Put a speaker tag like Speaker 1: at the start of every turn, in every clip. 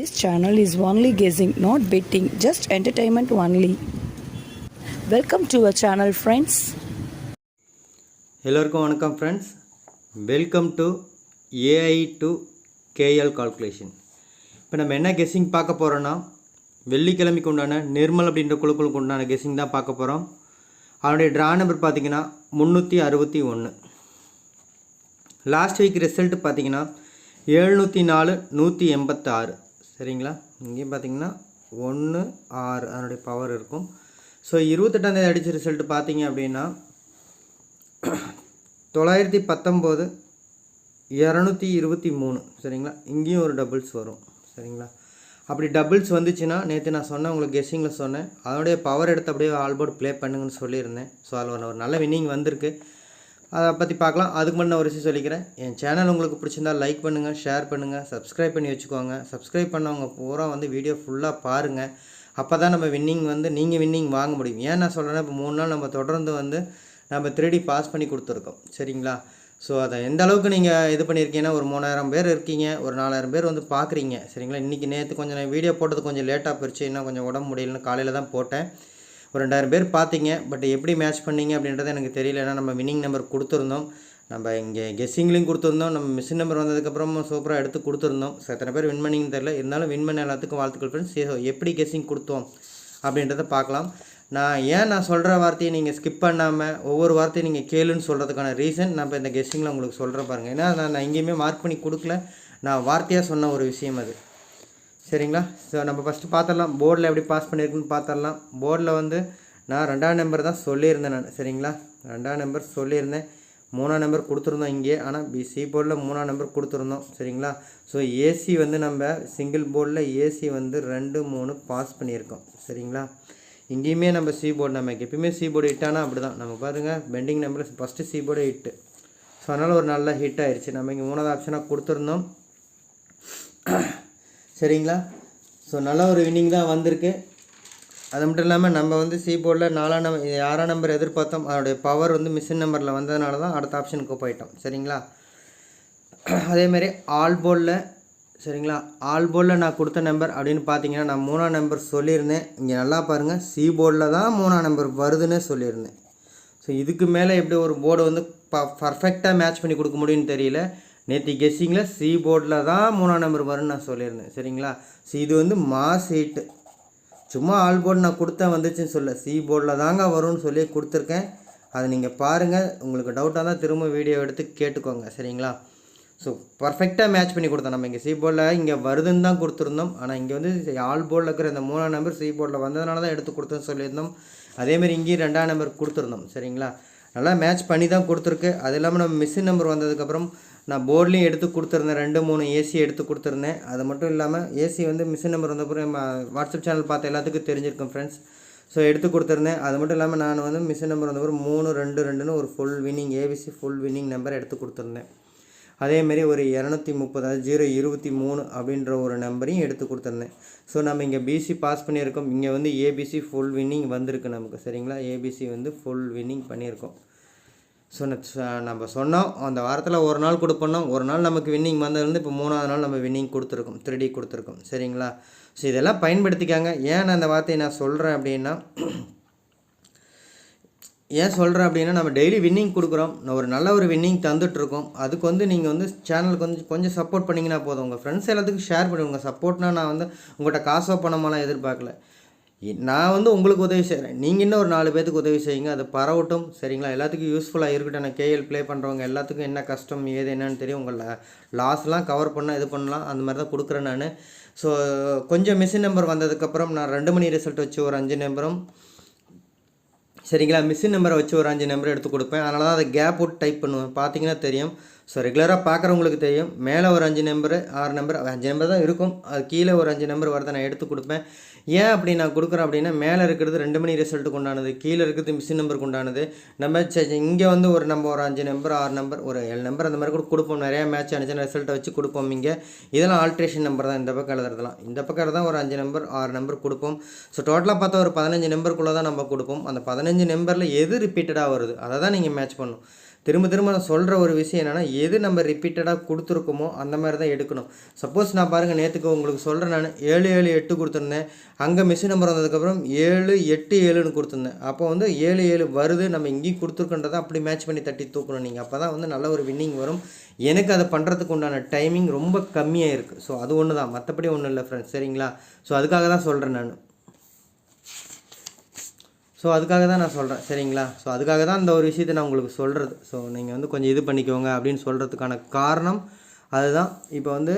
Speaker 1: This channel is only guessing, not betting, just entertainment only. Welcome to our channel friends
Speaker 2: எல்லோருக்கும் வணக்கம் friends welcome to AI to KL calculation இப்போ நம்ம என்ன guessing பார்க்க போகிறோன்னா வெள்ளிக்கிழமைக்கு உண்டான நிர்மல் அப்படின்ற குழுக்களுக்கு உண்டான கெஸ்ஸிங் தான் பார்க்க போகிறோம் அவனுடைய ட்ரா நம்பர் பார்த்தீங்கன்னா முந்நூற்றி அறுபத்தி ஒன்று. லாஸ்ட் வீக் ரிசல்ட் பார்த்தீங்கன்னா எழுநூற்றி நாலு நூற்றி எண்பத்தாறு. சரிங்களா? இங்கேயும் பார்த்தீங்கன்னா ஒன்று ஆறு அதனுடைய பவர் இருக்கும். ஸோ இருபத்தெட்டாந்தேதி அடித்த ரிசல்ட் பார்த்தீங்க அப்படின்னா தொள்ளாயிரத்தி பத்தொம்போது இரநூத்தி இருபத்தி மூணு. சரிங்களா? இங்கேயும் ஒரு டபுள்ஸ் வரும். சரிங்களா? அப்படி டபுள்ஸ் வந்துச்சுன்னா நேற்று நான் சொன்னேன் உங்களுக்கு கெஸ்ஸிங்கில் சொன்னேன். அதனுடைய பவர் எடுத்து அப்படியே ஆல்போர்ட் ப்ளே பண்ணுங்கன்னு சொல்லியிருந்தேன். ஸோ அதில் ஒரு- ஒரு நல்ல வின்னிங் வந்திருக்கு. அதை பற்றி பார்க்கலாம். அதுக்கு முன்னே ஒரு விஷயம் சொல்லிக்கிறேன். என் சேனல் உங்களுக்கு பிடிச்சிருந்தா லைக் பண்ணுங்கள் ஷேர் பண்ணுங்கள் சப்ஸ்கிரைப் பண்ணி வச்சுக்கோங்க. சப்ஸ்கிரைப் பண்ணவங்க பூரா வந்து வீடியோ ஃபுல்லாக பாருங்கள் அப்போ தான் நம்ம வின்னிங் வந்து நீங்கள் வின்னிங் வாங்க முடியும். ஏன் நான் சொல்கிறேன்னா இப்போ மூணு நாள் நம்ம தொடர்ந்து வந்து நம்ம த்ரீடி பாஸ் பண்ணி கொடுத்துருக்கோம். சரிங்களா? ஸோ அதை எந்த அளவுக்கு நீங்கள் இது பண்ணியிருக்கீங்கன்னா ஒரு மூணாயிரம் பேர் இருக்கீங்க ஒரு நாலாயிரம் பேர் வந்து பார்க்குறீங்க சரிங்களா? இன்றைக்கி நேற்று கொஞ்சம் நான் வீடியோ போட்டது கொஞ்சம் லேட்டாக போயிடுச்சு இன்னும் கொஞ்சம் உடம்பு முடியலன்னு காலையில் தான் போட்டேன். ஒரு ரெண்டாயிரம் பேர் பார்த்தீங்க பட் எப்படி மேட்ச் பண்ணீங்க அப்படின்றது எனக்கு தெரியல. ஏன்னா நம்ம வின்னிங் நம்பர் கொடுத்துருந்தோம். நம்ம இங்கே கெஸ்ஸிங்லேயும் கொடுத்துருந்தோம். நம்ம மிஷின் நம்பர் வந்ததுக்கப்புறம் சூப்பராக எடுத்து கொடுத்துருந்தோம். ஸோ எத்தனை பேர் வின் பண்ணிங்கன்னு தெரியல. இருந்தாலும் வின் பண்ண எல்லாத்துக்கும் வாழ்த்துக்கள் ஃப்ரெண்ட்ஸ் எப்படி கெஸ்ஸிங் கொடுத்தோம் அப்படின்றத பார்க்கலாம். நான் ஏன் நான் சொல்கிற வார்த்தையை நீங்கள் ஸ்கிப் பண்ணாமல் ஒவ்வொரு வார்த்தையும் நீங்கள் கேளுன்னு சொல்கிறதுக்கான ரீசன் நான் இப்போ இந்த கெஸ்ஸிங்கில் உங்களுக்கு சொல்கிறேன் பாருங்கள் ஏன்னா நான் நான் எங்கேயுமே மார்க் பண்ணி கொடுக்கல. நான் வார்த்தையாக சொன்ன ஒரு விஷயம் அது. சரிங்களா? ஸோ நம்ம ஃபஸ்ட்டு பார்த்துடலாம் போர்டில் எப்படி பாஸ் பண்ணியிருக்குன்னு பார்த்துடலாம் போர்டில் வந்து நான் ரெண்டாம் நம்பர் தான் சொல்லியிருந்தேன் நான். சரிங்களா? ரெண்டாம் நம்பர் சொல்லியிருந்தேன். மூணாம் நம்பர் கொடுத்துருந்தோம் இங்கே ஆனால் பிசி போர்டில் மூணாம் நம்பர் கொடுத்துருந்தோம். சரிங்களா? ஸோ ஏசி வந்து நம்ம சிங்கிள் போர்டில் ஏசி வந்து ரெண்டு மூணு பாஸ் பண்ணியிருக்கோம். சரிங்களா? இங்கேயுமே நம்ம சி போர்டு நமக்கு எப்பயுமே சி போர்டு ஹிட்டானா அப்படி தான் நம்ம பாருங்கள் pending number first C board hit so அதனால் ஒரு நல்ல ஹிட் ஆயிடுச்சு நம்ம இங்கே மூணாவது ஆப்ஷனாக கொடுத்துருந்தோம். சரிங்களா? ஸோ நல்ல ஒரு வின்னிங் தான் வந்திருக்கு. அது மட்டும் இல்லாமல் நம்ம வந்து சி போர்டில் நாலாம் நம்பர் ஆறாம் நம்பர் எதிர்பார்த்தோம். அதோடைய பவர் வந்து மிஷின் நம்பரில் வந்ததுனால தான் அடுத்த ஆப்ஷனுக்கு போயிட்டோம். சரிங்களா? அதேமாரி ஆல் போர்டில் சரிங்களா? ஆல் போர்டில் நான் கொடுத்த நம்பர் அப்படின்னு பார்த்தீங்கன்னா நான் மூணாம் நம்பர் சொல்லியிருந்தேன். இங்கே நல்லா பாருங்கள் சி போர்டில் தான் மூணாம் நம்பர் வருதுன்னு சொல்லியிருந்தேன். ஸோ இதுக்கு மேலே எப்படி ஒரு போர்டு வந்து ப பர்ஃபெக்டாக மேட்ச் பண்ணி கொடுக்க முடியும்னு தெரியல. நேற்று கெஸ்ஸிங்கில் சி போர்டில் தான் மூணாம் நம்பர் வரும்னு நான் சொல்லியிருந்தேன். சரிங்களா? ஸோ இது வந்து மாஸ் ஹீட்டு சும்மா ஆல் போர்டு நான் கொடுத்தேன் வந்துச்சுன்னு சொல்ல சி போர்டில் தாங்க வரும்னு சொல்லி கொடுத்துருக்கேன். அதை நீங்கள் பாருங்கள் உங்களுக்கு டவுட்டாக தான் திரும்ப வீடியோ எடுத்து கேட்டுக்கோங்க. சரிங்களா? ஸோ பர்ஃபெக்டாக மேட்ச் பண்ணி கொடுத்தோம். நம்ம இங்கே சி போர்டில் இங்கே வருதுன்னு தான் கொடுத்துருந்தோம். ஆனால் இங்கே வந்து ஆல் போர்டில் இருக்கிற இந்த மூணாம் நம்பர் சி போர்டில் வந்ததுனால தான் எடுத்து கொடுத்தோன்னு சொல்லியிருந்தோம். அதேமாதிரி இங்கேயும் ரெண்டாம் நம்பர் கொடுத்துருந்தோம். சரிங்களா? நல்லா மேட்ச் பண்ணி தான் கொடுத்துருக்கு. அது இல்லாமல் நம்ம மிஷின் நம்பர் வந்ததுக்கப்புறம் நான் போர்ட்லேயும் எடுத்து கொடுத்துருந்தேன் ரெண்டு மூணு ஏசி எடுத்து கொடுத்துருந்தேன். அது மட்டும் இல்லாமல் ஏசி வந்து மிஷின் நம்பர் வந்தப்பறம் நம்ம வாட்ஸ்அப் சேனல் பார்த்த எல்லாத்துக்கும் தெரிஞ்சிருக்கும் ஃப்ரெண்ட்ஸ் ஸோ எடுத்து கொடுத்துருந்தேன். அது மட்டும் இல்லாமல் நான் வந்து மிஷின் நம்பர் வந்தப்பறம் மூணு ரெண்டு ரெண்டுன்னு ஒரு full winning ABC full winning number எடுத்து கொடுத்துருந்தேன். அதேமாரி ஒரு இரநூத்தி முப்பது அதாவது ஜீரோ இருபத்தி மூணு அப்படின்ற ஒரு நம்பரையும் எடுத்து கொடுத்துருந்தேன். ஸோ நம்ம இங்கே பிசி பாஸ் பண்ணியிருக்கோம். இங்கே வந்து ஏபிசி ஃபுல் வின்னிங் வந்திருக்கு நமக்கு. சரிங்களா? ஏபிசி வந்து ஃபுல் வின்னிங் பண்ணியிருக்கோம். சொன்ன நம்ம சொன்னோம் அந்த வாரத்தில் ஒரு நாள் கொடுப்போம் ஒரு நாள் நமக்கு வின்னிங் வந்ததுலேருந்து இப்போ மூணாவது நாள் நம்ம வின்னிங் கொடுத்துருக்கோம் த்ரீ கொடுத்துருக்கோம். சரிங்களா? ஸோ இதெல்லாம் பயன்படுத்திக்காங்க. ஏன் நான் அந்த வார்த்தையை நான் சொல்கிறேன் அப்படின்னா ஏன் சொல்கிறேன் அப்படின்னா நம்ம டெய்லி வின்னிங் கொடுக்குறோம். ஒரு நல்ல ஒரு வின்னிங் தந்துட்டுருக்கோம். அதுக்கு வந்து நீங்கள் வந்து சேனலுக்கு வந்து கொஞ்சம் சப்போர்ட் பண்ணிங்கன்னா போதும். உங்கள் ஃப்ரெண்ட்ஸ் எல்லாத்துக்கும் ஷேர் பண்ணுங்க சப்போர்ட்னா நான் வந்து உங்கள்கிட்ட காசோ பணமெல்லாம் எதிர்பார்க்கல. நான் வந்து உங்களுக்கு உதவி செய்கிறேன் நீங்கள் இன்னும் ஒரு நாலு பேத்துக்கு உதவி செய்யுங்க. அது பரவட்டும். சரிங்களா? எல்லாத்துக்கும் யூஸ்ஃபுல்லாக இருக்கட்டும். நான் கேஎல் ப்ளே பண்ணுறவங்க எல்லாத்துக்கும் என்ன கஷ்டம் ஏது என்னன்னு தெரியும். உங்கள் லாஸ்லாம் கவர் பண்ணால் இது பண்ணலாம். அந்த மாதிரி தான் கொடுக்குறேன் நான். ஸோ கொஞ்சம் மிஷின் நம்பர் வந்ததுக்கப்புறம் நான் ரெண்டு மணி ரிசல்ட் வச்சு ஒரு அஞ்சு நம்பரும் சரிங்களா? மிஷின் நம்பரை வச்சு ஒரு அஞ்சு நம்பர் எடுத்து கொடுப்பேன். அதனால தான் அதை கேப் விட்டு டைப் பண்ணுவேன். பார்த்தீங்கன்னா தெரியும். ஸோ ரெகுலராக பார்க்குறவங்களுக்கு தெரியும். மேலே ஒரு அஞ்சு நம்பரு ஆறு நம்பர் அஞ்சு நம்பர் தான் இருக்கும். அது கீழே ஒரு அஞ்சு நம்பர் வரதை நான் எடுத்து கொடுப்பேன். ஏன் அப்படி நான் கொடுக்குறேன் அப்படின்னா மேலே இருக்கிறது ரெண்டு மணி ரிசல்ட்டுக்கு உண்டானது கீழே இருக்கிறது மிஷின் நம்பருக்கு உண்டானது. நம்ம இங்கே வந்து ஒரு நம்ம ஒரு அஞ்சு நம்பர் ஆறு நம்பர் ஒரு ஏழு நம்பர் அந்த மாதிரி கூட கொடுப்போம். நிறையா மேட்ச் அனுப்பிச்சு ரிசல்ட்டை வச்சு கொடுப்போம் இங்கே. இதெல்லாம் ஆல்ட்ரேஷன் நம்பர் தான். இந்த பக்கம் எழுதுறதுலாம் இந்த பக்கம் தான் ஒரு அஞ்சு நம்பர் ஆறு நம்பர் கொடுப்போம். ஸோ டோட்டலாக பார்த்தா ஒரு பதினஞ்சு நம்பருக்குள்ளே தான் நம்ம கொடுப்போம். அந்த பதினஞ்சு நம்பரில் எது ரிப்பீட்டடாக வருது அதை தான் நீங்கள் மேட்ச் பண்ணணும். திரும்ப திரும்ப நான் சொல்கிற ஒரு விஷயம் என்னென்னா எது நம்ம ரிப்பீட்டடாக கொடுத்துருக்கோமோ அந்த மாதிரி தான் எடுக்கணும். சப்போஸ் நான் பாருங்கள் நேற்றுக்கு உங்களுக்கு சொல்கிறேன் நான் ஏழு ஏழு எட்டு கொடுத்துருந்தேன். அங்கே மிஷின் நம்பர் வந்ததுக்கப்புறம் ஏழு எட்டு ஏழுன்னு கொடுத்துருந்தேன். அப்போ வந்து ஏழு ஏழு வருது நம்ம இங்கேயும் கொடுத்துருக்கன்றதை அப்படி மேட்ச் பண்ணி தட்டி தூக்கணும் நீங்கள் அப்போ தான் வந்து நல்ல ஒரு வின்னிங் வரும். எனக்கு அதை பண்ணுறதுக்கு உண்டான டைமிங் ரொம்ப கம்மியாக இருக்குது ஸோ அது ஒன்று தான் மற்றபடி ஒன்றும் இல்லை ஃப்ரெண்ட்ஸ் சரிங்களா? ஸோ அதுக்காக தான் சொல்கிறேன் நான். ஸோ அதுக்காக தான் நான் சொல்கிறேன் சரிங்களா? ஸோ அதுக்காக தான் அந்த ஒரு விஷயத்தை நான் உங்களுக்கு சொல்கிறது ஸோ நீங்கள் வந்து கொஞ்சம் இது பண்ணிக்கோங்க அப்படின்னு சொல்கிறதுக்கான காரணம் அதுதான். இப்போ வந்து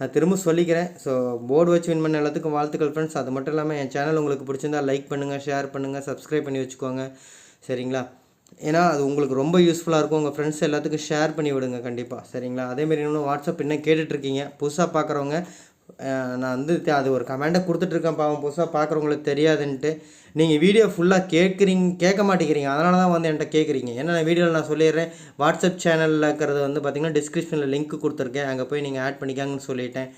Speaker 2: நான் திரும்ப சொல்லிக்கிறேன். ஸோ போர்டு வச்சு வின் பண்ண எல்லாத்துக்கும் வாழ்த்துக்கள் ஃப்ரெண்ட்ஸ் அது மட்டும் இல்லாமல் என் சேனல் உங்களுக்கு பிடிச்சிருந்தா லைக் பண்ணுங்கள் ஷேர் பண்ணுங்கள் சப்ஸ்கிரைப் பண்ணி வச்சுக்கோங்க. சரிங்களா? ஏன்னா அது உங்களுக்கு ரொம்ப யூஸ்ஃபுல்லாக இருக்கும். உங்கள் ஃப்ரெண்ட்ஸ் எல்லாத்துக்கும் ஷேர் பண்ணி விடுங்க கண்டிப்பாக சரிங்களா? அதேமாரி இன்னும் வாட்ஸ்அப் இன்னும் கேட்டுட்ருக்கீங்க. புதுசாக பார்க்குறவங்க நான் வந்து அது ஒரு கமெண்டை கொடுத்துட்ருக்கேன் பாவம். புதுசாக பார்க்குறவங்களுக்கு தெரியாதுன்ட்டு. நீங்கள் வீடியோ ஃபுல்லாக கேட்குறீங்க கேட்க மாட்டேங்கிறீங்க. அதனால தான் வந்து என்கிட்ட கேட்குறீங்க ஏன்னா நான் வீடியோவில் நான் சொல்லிடுறேன். வாட்ஸ்அப் சேனலில் இருக்கிறது வந்து பார்த்திங்கன்னா டிஸ்கிரிப்ஷனில் லிங்க் கொடுத்துருக்கேன். அங்கே போய் நீங்கள் ஆட் பண்ணிக்காங்கன்னு சொல்லிட்டேன்.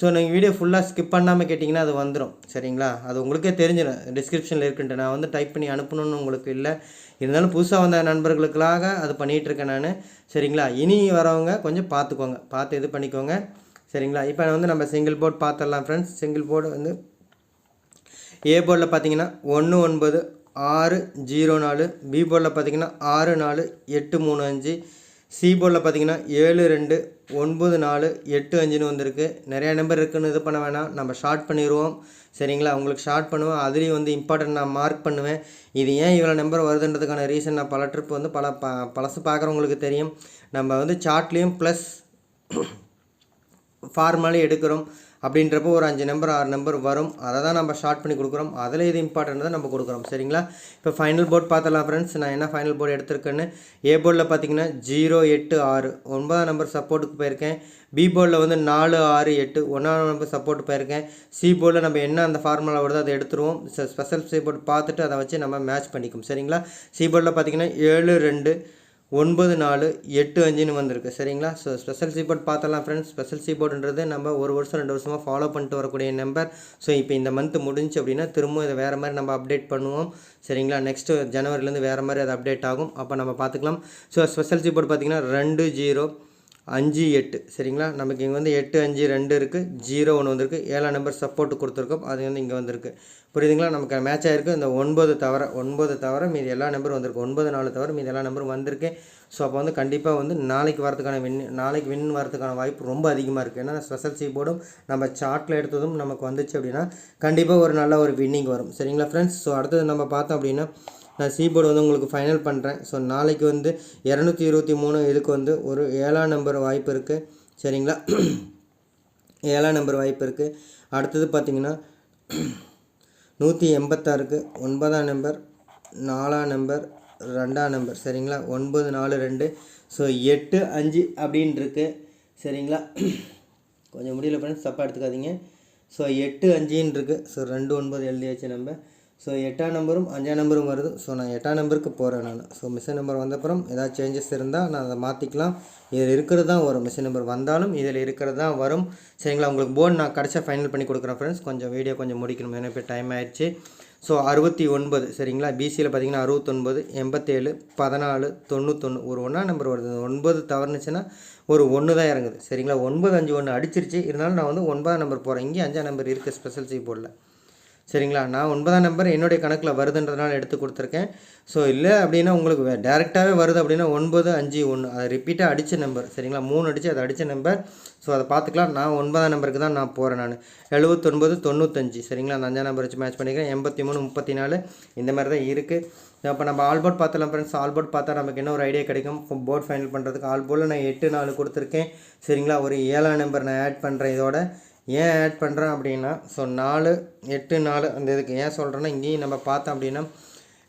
Speaker 2: ஸோ நீங்கள் வீடியோ ஃபுல்லாக ஸ்கிப் பண்ணாமல் கேட்டிங்கன்னா அது வந்துடும் சரிங்களா? அது உங்களுக்கே தெரிஞ்சிடும் டிஸ்கிரிப்ஷனில் இருக்குன்ட்டு. நான் வந்து டைப் பண்ணி அனுப்பணும்னு உங்களுக்கு இல்லை. இருந்தாலும் புதுசாக வந்த நண்பர்களுக்காக அது பண்ணிகிட்டு இருக்கேன் நான். சரிங்களா? இனி வரவங்க கொஞ்சம் பார்த்துக்கோங்க பார்த்து இது பண்ணிக்கோங்க. சரிங்களா? இப்போ வந்து நம்ம சிங்கிள் போர்ட் பார்த்துடலாம் ஃப்ரெண்ட்ஸ் சிங்கிள் போர்டு வந்து ஏ போர்டில் பார்த்தீங்கன்னா ஒன்று ஒன்பது ஆறு ஜீரோ நாலு பி போர்டில் பார்த்தீங்கன்னா ஆறு நாலு எட்டு மூணு அஞ்சு சி போர்டில் பார்த்தீங்கன்னா ஏழு ரெண்டு ஒன்பது நாலு எட்டு அஞ்சுன்னு வந்திருக்கு. நிறையா நம்பர் இருக்குதுன்னு இது பண்ண வேணாம். நம்ம ஷார்ட் பண்ணிடுவோம் சரிங்களா? உங்களுக்கு ஷார்ட் பண்ணுவேன். அதுலேயும் வந்து இம்பார்ட்டன்ட் நான் மார்க் பண்ணுவேன். இது ஏன் இவ்வளோ நம்பர் வருதுன்றதுக்கான ரீசன் நான் பல ட்ரிப் வந்து பல ப பழசு பார்க்குறவங்களுக்கு தெரியும். நம்ம வந்து சார்ட்லேயும் ப்ளஸ் ஃபார்மாலே எடுக்கிறோம். அப்படின்றப்போ ஒரு அஞ்சு நம்பர் ஆறு நம்பர் வரும். அதை தான் நம்ம ஷார்ட் பண்ணி கொடுக்குறோம். அதில் இது இம்பார்ட்டன்ட் தான் நம்ம கொடுக்குறோம். சரிங்களா? இப்போ ஃபைனல் போர்ட் பார்த்தலாம் ஃப்ரெண்ட்ஸ் நான் என்ன ஃபைனல் போர்டு எடுத்திருக்கேன்னு? ஏ போர்டில் பார்த்தீங்கன்னா ஜீரோ எட்டு ஆறு. ஒன்பதாம் நம்பர் சப்போர்ட்டுக்கு போயிருக்கேன். பி போர்டில் வந்து நாலு ஆறு எட்டு. ஒன்றாம் நம்பர் சப்போர்ட் போயிருக்கேன். சி போர்டில் நம்ம என்ன அந்த ஃபார்முலா வருதோ அதை எடுத்துருவோம். ஸ்பெஷல் சி போர்டு பார்த்துட்டு அதை வச்சு நம்ம மேட்ச் பண்ணிக்கும். சரிங்களா? சி போர்டில் பார்த்தீங்கன்னா ஏழு ரெண்டு. ஒன்பது நாலு எட்டு அஞ்சுன்னு வந்திருக்கு. சரிங்களா? ஸோ ஸ்பெஷல் சீபோர்ட் பார்த்தலாம் ஃப்ரெண்ட்ஸ் ஸ்பெஷல் சீபோர்டுன்றது நம்ம ஒரு வருஷம் ரெண்டு வருஷமாக ஃபாலோ பண்ணிட்டு வரக்கூடிய நம்பர் ஸோ இப்போ இந்த மந்த் முடிஞ்சு அப்படின்னா திரும்ப இதை வேறு மாதிரி நம்ம அப்டேட் பண்ணுவோம். சரிங்களா? நெக்ஸ்ட்டு ஜனவரிலேருந்து வேறு மாதிரி அது அப்டேட் ஆகும். அப்போ நம்ம பார்த்துக்கலாம். ஸோ ஸ்பெஷல் சீபோர்ட் பார்த்தீங்கன்னா ரெண்டு ஜீரோ அஞ்சு எட்டு. சரிங்களா? நமக்கு இங்கே வந்து எட்டு அஞ்சு ரெண்டு இருக்குது ஜீரோ ஒன்று வந்திருக்கு. ஏழாம் நம்பர் சப்போர்ட் கொடுத்துருக்கோம். அது வந்து இங்கே வந்திருக்கு. புரியுதுங்களா? நமக்கு மேட்ச் ஆகிருக்கு இந்த ஒன்பது தவிர ஒன்பது தவிர மீதி எல்லா நம்பரும் வந்திருக்கு. ஒன்பது நாலு தவிர மீதி எல்லா நம்பரும் வந்திருக்கு. ஸோ அப்போ வந்து கண்டிப்பாக வந்து நாளைக்கு வரதுக்கான வின் நாளைக்கு வின் வரதுக்கான வாய்ப்பு ரொம்ப அதிகமாக இருக்குது ஏன்னா ஸ்பெஷல் சி போர்டும் நம்ம சார்ட்டில் எடுத்ததும் நமக்கு வந்துச்சு அப்படின்னா கண்டிப்பாக ஒரு நல்ல ஒரு வின்னிங் வரும். சரிங்களா ஃப்ரெண்ட்ஸ் ஸோ அடுத்தது நம்ம பார்த்தோம் அப்படின்னா நான் சி போர்டு வந்து உங்களுக்கு ஃபைனல் பண்ணுறேன் ஸோ நாளைக்கு வந்து இரநூத்தி இருபத்தி மூணு இதுக்கு வந்து ஒரு ஏழாம் நம்பர் வாய்ப்பு இருக்குது சரிங்களா? ஏழாம் நம்பர் வாய்ப்பு இருக்குது அடுத்தது பார்த்திங்கன்னா நூற்றி எண்பத்தாறுக்கு ஒன்பதாம் நம்பர் நாலாம் நம்பர் ரெண்டாம் நம்பர் சரிங்களா? ஒன்பது நாலு ரெண்டு. ஸோ எட்டு அஞ்சு அப்படின்ருக்கு சரிங்களா? கொஞ்சம் முடியல ஃப்ரெண்ட்ஸ் தப்பாக எடுத்துக்காதீங்க. ஸோ எட்டு அஞ்சுன்னு இருக்குது ஸோ ரெண்டு ஒன்பது எழுதியாச்சு நம்ம. ஸோ எட்டாம் நம்பரும் அஞ்சாம் நம்பரும் வருது. ஸோ நான் எட்டாம் நம்பருக்கு போகிறேன் நான். ஸோ மிஷின் நம்பர் வந்தப்புறம் ஏதாவது சேஞ்சஸ் இருந்தால் நான் அதை மாற்றிக்கலாம் இதில் இருக்கிறது தான் வரும். மிஷின் நம்பர் வந்தாலும் இதில் இருக்கிறது தான் வரும். சரிங்களா? உங்களுக்கு போர்டு நான் கடைசியாக ஃபைனல் பண்ணி கொடுக்குறேன் ஃப்ரெண்ட்ஸ் கொஞ்சம் வீடியோ கொஞ்சம் முடிக்கணும். ஏன்னா இப்போ டைம் ஆயிடுச்சு. ஸோ அறுபத்தி ஒன்பது சரிங்களா? பிசியில் பார்த்தீங்கன்னா அறுபத்தொன்பது எண்பத்தேழு பதினாலு தொண்ணூத்தொன்று ஒரு ஒன்றா நம்பர் வருது. ஒன்பது தவறுனுச்சுன்னா ஒரு ஒன்று தான் இறங்குது. சரிங்களா? ஒன்பது அஞ்சு ஒன்று அடிச்சிருச்சு. இருந்தாலும் நான் வந்து ஒன்பதாம் நம்பர் போகிறேன் இங்கே அஞ்சாம் நம்பர் இருக்குது ஸ்பெஷல் சி போர்டில் சரிங்களா? நான் ஒன்பதாம் நம்பர் என்னுடைய கணக்கில் வருதுன்றதுனால எடுத்து கொடுத்துருக்கேன். ஸோ இல்லை அப்படின்னா உங்களுக்கு டேரெக்டாகவே வருது அப்படின்னா ஒன்பது அஞ்சு ஒன்று அதை ரிப்பீட்டாக அடித்த நம்பர் சரிங்களா? மூணு அடித்து அதை அடித்த நம்பர் ஸோ அதை பார்த்துக்கலாம். நான் ஒன்பதாம் நம்பருக்கு தான் நான் போகிறேன் நான். எழுபத்தொன்பது தொண்ணூத்தஞ்சு. சரிங்களா? அந்த அஞ்சாம் நம்பர் வச்சு மேட்ச் பண்ணிக்கிறேன். எண்பத்தி மூணு முப்பத்தி நாலு இந்த மாதிரி தான் இருக்குது அப்போ நம்ம ஆல்போர்ட் பார்த்தலாம் ஃப்ரெண்ட்ஸ் ஆல்போர்ட் பார்த்தா நமக்கு என்ன ஒரு ஐடியா கிடைக்கும்? போர்ட் ஃபைனல் பண்ணுறதுக்கு ஆல்போர்டில் நான் எட்டு நாலு கொடுத்துருக்கேன். சரிங்களா? ஒரு ஏழாம் நம்பர் நான் ஆட் பண்ணுறேன் இதோட. ஏன் ஆட் பண்ணுறேன் அப்படின்னா ஸோ நாலு எட்டு நாலு அந்த இதுக்கு ஏன் சொல்கிறேன்னா இங்கேயும் நம்ம பார்த்தோம் அப்படின்னா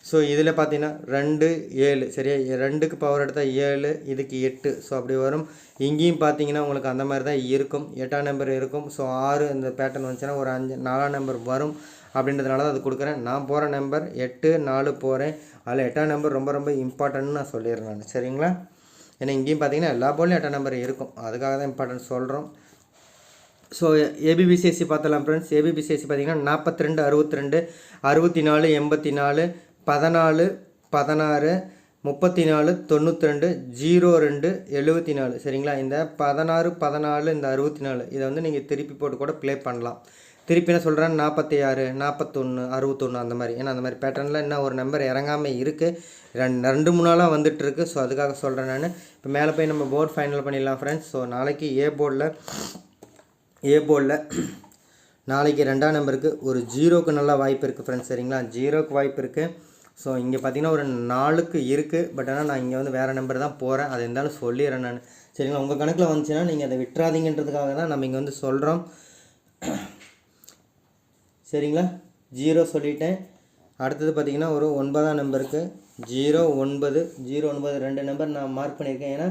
Speaker 2: ஸோ இதில் பார்த்தீங்கன்னா ரெண்டு ஏழு சரியா? ரெண்டுக்கு பவர் எடுத்தால் ஏழு இதுக்கு எட்டு ஸோ அப்படி வரும். இங்கேயும் பார்த்தீங்கன்னா உங்களுக்கு அந்த மாதிரி தான் இருக்கும். எட்டாம் நம்பர் இருக்கும். ஸோ ஆறு இந்த பேட்டர்ன் வந்துச்சுன்னா ஒரு அஞ்சு நாலாம் நம்பர் வரும் அப்படின்றதுனால தான் அது கொடுக்குறேன். நான் போகிற நம்பர் எட்டு நாலு போகிறேன் அதில் எட்டாம் நம்பர் ரொம்ப ரொம்ப இம்பார்ட்டன்ட்னு நான் சொல்லிடுறேன் நான். சரிங்களா? ஏன்னா இங்கேயும் பார்த்தீங்கன்னா எல்லா போலையும் எட்டாம் நம்பர் இருக்கும். அதுக்காக தான் இம்பார்ட்டன்ட் சொல்கிறோம் ஸோ ஏபிபிசிஎஸ்சி பார்த்தலாம் ஃப்ரெண்ட்ஸ் ஏபிபிசிஎஸ்சி பார்த்தீங்கன்னா நாற்பத்தி ரெண்டு அறுபத்தி ரெண்டு அறுபத்தி நாலு எண்பத்தி நாலு பதினாலு பதினாறு முப்பத்தி நாலு தொண்ணூற்றி ரெண்டு ஜீரோ ரெண்டு எழுபத்தி நாலு சரிங்களா? இந்த பதினாறு பதினாலு இந்த அறுபத்தி நாலு இதை வந்து நீங்கள் திருப்பி போட்டு கூட ப்ளே பண்ணலாம். திருப்பி என்ன சொல்கிறேன் நாற்பத்தி ஆறு நாற்பத்தொன்று அறுபத்தொன்று அந்த மாதிரி. ஏன்னா அந்த மாதிரி பேட்டர்னில் இன்னும் ஒரு நம்பர் இறங்காமல் இருக்குது ரெண்டு ரெண்டு மூணு நாளாக வந்துட்டு ஸோ அதுக்காக சொல்கிறேன் நான். இப்போ மேலே போய் நம்ம போர்டு ஃபைனல் பண்ணிடலாம் ஃப்ரெண்ட்ஸ் ஸோ நாளைக்கு ஏ போர்டில் ஏ போர்டில் நாளைக்கு ரெண்டாம் நம்பருக்கு ஒரு ஜீரோக்கு நல்ல வாய்ப்பு இருக்குது ஃப்ரெண்ட்ஸ் சரிங்களா? ஜீரோக்கு வாய்ப்பு இருக்குது ஸோ இங்கே பார்த்தீங்கன்னா ஒரு நாலுக்கு இருக்குது பட் ஆனால் நான் இங்கே வந்து வேறு நம்பர் தான் போகிறேன் அது இருந்தாலும் சொல்லிடுறேன் நான். சரிங்களா? உங்கள் கணக்கில் வந்துச்சுன்னா நீங்கள் அதை விட்டுறாதீங்கன்றதுக்காக தான் நம்ம இங்கே வந்து சொல்கிறோம் சரிங்களா? ஜீரோ சொல்லிட்டேன். அடுத்தது பார்த்தீங்கன்னா ஒரு ஒன்பதாம் நம்பருக்கு ஜீரோ ஒன்பது ஜீரோ ஒன்பது ரெண்டு நம்பர் நான் மார்க் பண்ணியிருக்கேன். ஏன்னா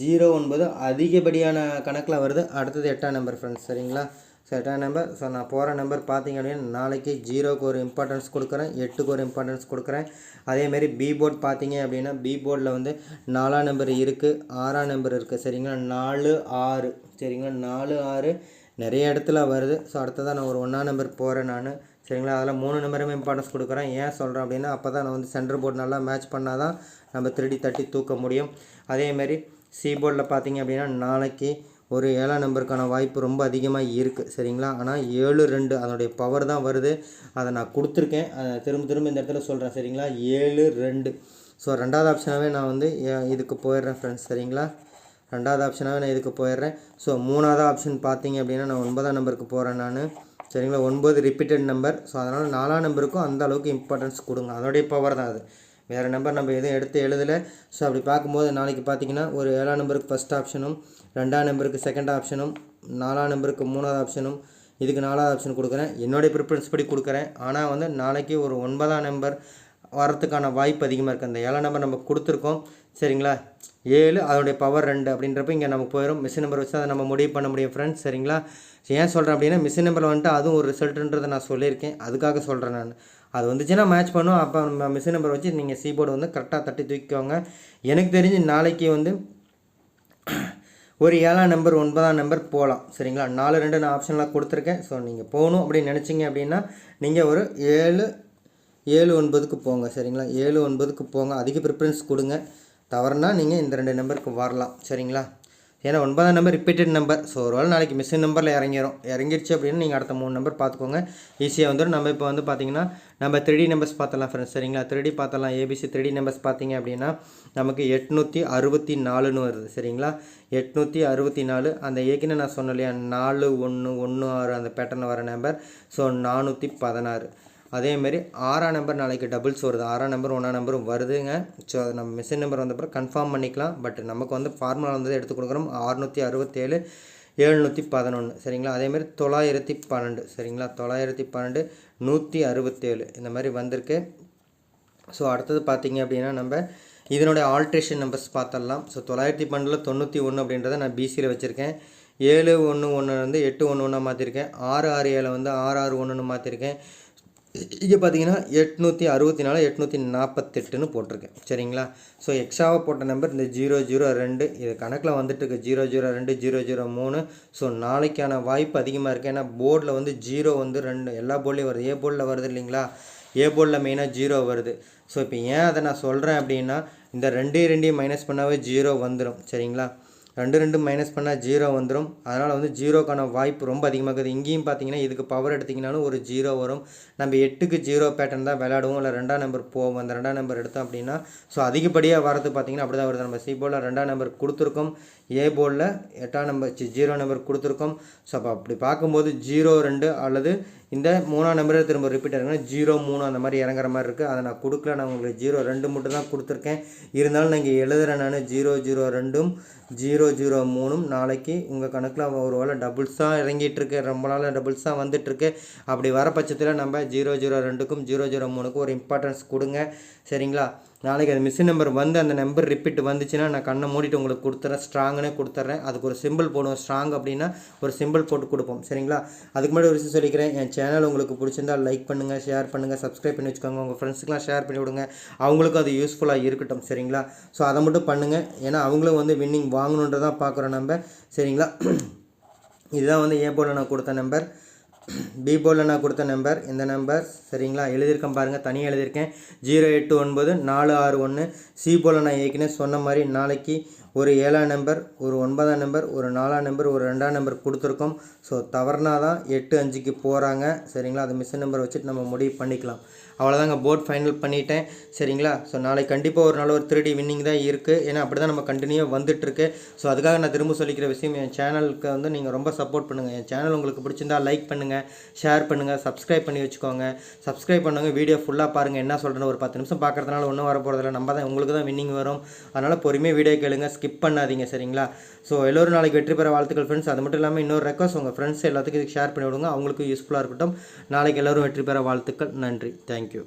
Speaker 2: ஜீரோ ஒன்பது அதிகப்படியான கணக்கில் வருது. அடுத்தது எட்டாம் நம்பர் ஃப்ரெண்ட்ஸ் சரிங்களா? ஸோ எட்டாம் நம்பர் ஸோ நான் போகிற நம்பர் பார்த்தீங்க அப்படின்னா நாளைக்கு ஜீரோக்கு ஒரு இம்பார்ட்டன்ஸ் கொடுக்குறேன் எட்டுக்கு ஒரு இம்பார்ட்டன்ஸ் கொடுக்குறேன். அதேமாரி பி போர்ட் பார்த்தீங்க அப்படின்னா பி போர்டில் வந்து நாலாம் நம்பர் இருக்குது ஆறாம் நம்பர் இருக்குது சரிங்களா? நாலு ஆறு. சரிங்களா? நாலு ஆறு நிறைய இடத்துல வருது. ஸோ அடுத்ததான் நான் ஒரு ஒன்றாம் நம்பர் போகிறேன் நான். சரிங்களா? அதில் மூணு நம்பருமே இம்பார்ட்டன்ஸ் கொடுக்குறேன். ஏன் சொல்கிறேன் அப்படின்னா அப்போ தான் நான் வந்து சென்டர் போர்டு நல்லா மேட்ச் பண்ணால் தான் நம்ம திருடி தட்டி தூக்க முடியும். அதேமாரி சீபோர்டில் பார்த்தீங்க அப்படின்னா நாளைக்கு ஒரு ஏழாம் நம்பருக்கான வாய்ப்பு ரொம்ப அதிகமாக இருக்குது சரிங்களா? ஆனால் ஏழு ரெண்டு அதனுடைய பவர் தான் வருது. அதை நான் கொடுத்துருக்கேன். அதை திரும்ப திரும்ப இந்த இடத்துல சொல்கிறேன் சரிங்களா? ஏழு ரெண்டு. ஸோ ரெண்டாவது ஆப்ஷனாகவே நான் வந்து ஏ- இதுக்கு போயிடுறேன் ஃப்ரெண்ட்ஸ் சரிங்களா? ரெண்டாவது ஆப்ஷனாகவே நான் இதுக்கு போயிடுறேன். ஸோ மூணாவது ஆப்ஷன் பார்த்தீங்க அப்படின்னா நான் ஒன்பதாம் நம்பருக்கு போகிறேன் நான். சரிங்களா? ஒன்பது ரிப்பீட்டட் நம்பர் ஸோ அதனால் நாலாம் நம்பருக்கும் அந்த அளவுக்கு இம்பார்ட்டன்ஸ் கொடுங்க. அதனுடைய பவர் தான் அது. வேறு நம்பர் நம்ம எதுவும் எடுத்து எழுதலை. ஸோ அப்படி பார்க்கும்போது நாளைக்கு பார்த்தீங்கன்னா ஒரு ஏழாம் நம்பருக்கு ஃபஸ்ட் ஆப்ஷனும் ரெண்டாம் நம்பருக்கு செகண்ட் ஆப்ஷனும் நாலாம் நம்பருக்கு மூணாவது ஆப்ஷனும் இதுக்கு நாலாவது ஆப்ஷன் கொடுக்குறேன். என்னுடைய ப்ரிஃபரன்ஸ் படி கொடுக்குறேன். ஆனால் வந்து நாளைக்கு ஒரு ஒன்பதாம் நம்பர் வரத்துக்கான வாய்ப்பு அதிகமாக இருக்குது அந்த ஏழாம் நம்பர் நம்ம கொடுத்துருக்கோம். சரிங்களா? ஏழு அதோடைய பவர் ரெண்டு அப்படின்றப்ப இங்கே நமக்கு போயிடும் மிஷின் நம்பர் வச்சு அதை நம்ம முடிவு பண்ண முடியும் ஃப்ரெண்ட்ஸ் சரிங்களா? ஏன் சொல்கிறேன் அப்படின்னா மிஷின் நம்பர் வந்துட்டு அதுவும் ஒரு ரிசல்ட்டுன்றதை நான் சொல்லியிருக்கேன். அதுக்காக சொல்கிறேன் நான். அது வந்துச்சுன்னா மேட்ச் பண்ணும். அப்போ நம்ம மிஷின் நம்பர் வச்சு நீங்கள் சீபோர்டு வந்து கரெக்டாக தட்டி தூக்கிக்கோங்க. எனக்கு தெரிஞ்சு நாளைக்கு வந்து ஒரு ஏழாம் நம்பர் ஒன்பதாம் நம்பர் போகலாம் சரிங்களா? நாலு ரெண்டு நான் ஆப்ஷன்லாம் கொடுத்துருக்கேன். ஸோ நீங்கள் போகணும் அப்படின்னு நினச்சிங்க அப்படின்னா நீங்கள் ஒரு ஏழு ஏழு ஒன்பதுக்கு போங்க. சரிங்களா? ஏழு ஒன்பதுக்கு போங்க. அதிக ப்ரிஃபரன்ஸ் கொடுங்க. தவறுனா நீங்கள் இந்த ரெண்டு நம்பருக்கு வரலாம். சரிங்களா? ஏன்னா ஒன்பதாம் நம்பர் ரிப்பீட்டட் நம்பர் ஸோ ஒரு வேளை நாளைக்கு மிஸ்ஸிங் நம்பரில் இறங்கிரும். இறங்கிருச்சு அப்படின்னு நீங்கள் அடுத்த மூணு நம்பர் பார்த்துக்கோங்க. ஈஸியாக வந்துடும் நம்ம இப்போ வந்து பார்த்தீங்கன்னா நம்ம த்ரீ நம்பர்ஸ் பார்த்தலாம் ஃப்ரெண்ட்ஸ் சரிங்களா? த்ரீ பார்த்தலாம் ஏபிசி த்ரீ நம்பர்ஸ் பார்த்தீங்க அப்படின்னா நமக்கு எட்நூற்றி அறுபத்தி நாலுன்னு வருது. சரிங்களா? எட்நூற்றி அறுபத்தி நாலு. அந்த ஏற்கனவே நான் சொன்னேன் இல்லையா? நாலு ஒன்று ஒன்று ஆறு அந்த பேட்டர்னில் வர நம்பர் ஸோ நானூற்றி பதினாறு. அதேமாரி ஆறாம் நம்பர் நாளைக்கு டபுள்ஸ் வருது ஆறாம் நம்பர் ஒன்றாம் நம்பரும் வருதுங்க. ஸோ அது நம்ம மிஷின் நம்பர் வந்தப்பறம் கன்ஃபார்ம் பண்ணிக்கலாம். பட் நமக்கு வந்து ஃபார்முலா வந்து எடுத்து கொடுக்குறோம். அறுநூற்றி அறுபத்தேழு எழுநூற்றி பதினொன்று சரிங்களா? அதேமாரி தொள்ளாயிரத்தி பன்னெண்டு. சரிங்களா? தொள்ளாயிரத்தி பன்னெண்டு நூற்றி அறுபத்தேழு இந்த மாதிரி வந்திருக்கு. ஸோ அடுத்தது பார்த்திங்க அப்படின்னா நம்ம இதனுடைய ஆல்ட்ரேஷன் நம்பர்ஸ் பார்த்துடலாம். ஸோ தொள்ளாயிரத்தி பன்னெண்டில் தொண்ணூற்றி ஒன்று அப்படின்றத நான் பிசியில் வச்சுருக்கேன். ஏழு ஒன்று ஒன்று வந்து எட்டு ஒன்று ஒன்றா மாற்றிருக்கேன் ஆறு ஆறு ஏழை வந்து ஆறு ஆறு ஒன்றுன்னு மாற்றிருக்கேன் இங்கே பார்த்தீங்கன்னா எட்நூற்றி அறுபத்தி நாலு எட்நூற்றி நாற்பத்தெட்டுன்னு போட்டிருக்கேன். சரிங்களா? ஸோ எக்ஸ்ட்ராவாக போட்ட நம்பர் இந்த ஜீரோ ஜீரோ ரெண்டு இது கணக்கில் வந்துட்டு இருக்கு ஜீரோ ஜீரோ ரெண்டு ஜீரோ ஜீரோ மூணு. ஸோ நாளைக்கான வாய்ப்பு அதிகமாக இருக்குது ஏன்னா போர்டில் வந்து ஜீரோ வந்து ரெண்டு எல்லா போர்ட்லேயும் வருது. ஏ போர்டில் வருது இல்லைங்களா? ஏ போர்டில் மெயினாக ஜீரோ வருது. ஸோ இப்போ ஏன் அதை நான் சொல்கிறேன் அப்படின்னா இந்த ரெண்டே ரெண்டையும் மைனஸ் பண்ணாவே ஜீரோ வந்துடும் சரிங்களா? ரெண்டு ரெண்டு மைனஸ் பண்ணால் ஜீரோ வந்துடும் அதனால் வந்து ஜீரோக்கான வாய்ப்பு ரொம்ப அதிகமாக இருக்குது. இங்கேயும் பார்த்தீங்கன்னா இதுக்கு பவர் எடுத்திங்கனாலும் ஒரு ஜீரோ வரும். நம்ம எட்டுக்கு ஜீரோ பேட்டர்ன் தான் விளையாடுவோம். இல்லை ரெண்டாம் நம்பர் போவோம். அந்த ரெண்டாம் நம்பர் எடுத்தோம் அப்படின்னா ஸோ அதிகப்படியாக வரது பார்த்தீங்கன்னா அப்படி தான் வருது. நம்ம சி போர்டில் ரெண்டாம் நம்பர் கொடுத்துருக்கோம். ஏ போர்டில் எட்டாம் நம்பர் சி ஜீரோ நம்பர் கொடுத்துருக்கோம். ஸோ அப்போ அப்படி பார்க்கும்போது ஜீரோ ரெண்டு அல்லது இந்த மூணாம் நம்பரை திரும்ப ரிப்பீட் ஆகுதுன்னா ஜீரோ மூணு அந்த மாதிரி இறங்குற மாதிரி இருக்குது அதை நான் கொடுக்கல. நான் உங்களுக்கு ஜீரோ ரெண்டு மட்டும் தான் கொடுத்துருக்கேன். இருந்தாலும் நான் இங்கே எழுதுகிறேன் நான். ஜீரோ ஜீரோ ரெண்டும் ஜீரோ ஜீரோ மூணும். நாளைக்கு உங்கள் கணக்கில் ஒரு வேளை டபுள்ஸாக இறங்கிட்டுருக்கு ரொம்ப நாள் டபுள்ஸாக வந்துட்டுருக்கு அப்படி வர பட்சத்தில் நம்ம ஜீரோ ஜீரோ ரெண்டுக்கும் ஜீரோ ஜீரோ மூணுக்கும் ஒரு இம்பார்ட்டன்ஸ் கொடுங்க. சரிங்களா? நாளைக்கு அது மிஷின் நம்பர் வந்து அந்த நம்பர் ரிப்பீட் வந்துச்சுன்னா நான் கண்ணை மூடிட்டு உங்களுக்கு கொடுத்துறேன் ஸ்ட்ராங்குனே கொடுத்துட்றேன் அதுக்கு ஒரு சிம்பிள் போடுவோம். ஸ்ட்ராங் அப்படின்னா ஒரு சிம்பிள் போட்டு கொடுப்போம். சரிங்களா? அதுக்கு முன்னாடி ஒரு விஷயம் சொல்லிக்கிறேன். என் சேனல் உங்களுக்கு பிடிச்சிருந்தா லைக் பண்ணுங்கள் ஷேர் பண்ணுங்கள் சப்ஸ்கிரைப் பண்ணி வச்சுக்கோங்க. உங்கள் ஃப்ரெண்ட்ஸுக்கெலாம் ஷேர் பண்ணி விடுங்க. அவங்களுக்கும் அது யூஸ்ஃபுல்லாக இருக்கட்டும். சரிங்களா? ஸோ அதை மட்டும் பண்ணுங்கள் ஏன்னா அவங்களும் வந்து வின்னிங் வாங்கணுன்றதான் பார்க்குறோம் நம்ம. சரிங்களா? இதுதான் வந்து ஏ போல் நான் கொடுத்த நம்பர் பி போர்டில் நான் கொடுத்த நம்பர் இந்த நம்பர் சரிங்களா? எழுதியிருக்கேன் பாருங்கள் தனியாக எழுதியிருக்கேன். ஜீரோ எட்டு ஒன்பது நாலு ஆறு ஒன்று சி போர்டில் நான் ஏற்கனவே சொன்ன மாதிரி நாளைக்கு ஒரு ஏழாம் நம்பர் ஒரு ஒன்பதாம் நம்பர் ஒரு நாலாம் நம்பர் ஒரு ரெண்டாம் நம்பர் கொடுத்துருக்கோம். ஸோ தவறுனா தான் எட்டு அஞ்சுக்கு போகிறாங்க சரிங்களா? அது மிஷின் நம்பர் வச்சுட்டு நம்ம முடிவு பண்ணிக்கலாம். அவ்வளோதாங்க போர்ட் ஃபைனல் பண்ணிட்டேன். சரிங்களா? ஸோ நாளைக்கு கண்டிப்பாக ஒரு நாள் ஒரு த்ரீ வின்னிங் தான் இருக்குது ஏன்னா அப்படி தான் நம்ம கண்டினியூ வந்துட்டுருக்கு. ஸோ அதுக்காக நான் திரும்ப சொல்லிக்கிற விஷயம் என் சேனலுக்கு வந்து நீங்கள் ரொம்ப சப்போர்ட் பண்ணுங்கள் என் சேனல் உங்களுக்கு பிடிச்சிருந்தா லைக் பண்ணுங்கள் ஷேர் பண்ணுங்கள் சப்ஸ்கிரைப் பண்ணி வச்சுக்கோங்க. சப்ஸ்கிரைப் பண்ணுங்க வீடியோ ஃபுல்லாக பாருங்கள் என்ன சொல்கிறேன்னு ஒரு பத்து நிமிஷம் பார்க்குறதுனால ஒன்றும் வர போகிறதில்ல நம்ம தான் உங்களுக்கு தான் வின்னிங் வரும். அதனால் பொறுமையாக வீடியோ கேளுங்க ஸ்கிப் பண்ணாதீங்க சரிங்களா? ஸோ எல்லோரும் நாளைக்கு வெற்றி பெற வாழ்த்துக்கள் ஃப்ரெண்ட்ஸ் அது மட்டும் இல்லாமல் இன்னொரு ரெக்வஸ்ட் உங்கள் ஃப்ரெண்ட்ஸ் எல்லாத்துக்கும் இதுக்கு ஷேர் பண்ணி விடுங்க. அவங்களுக்கும் யூஸ்ஃபுல்லாக இருக்கட்டும். நாளைக்கு எல்லோரும் வெற்றி பெற வாழ்த்துக்கள். நன்றி. Thank you thank you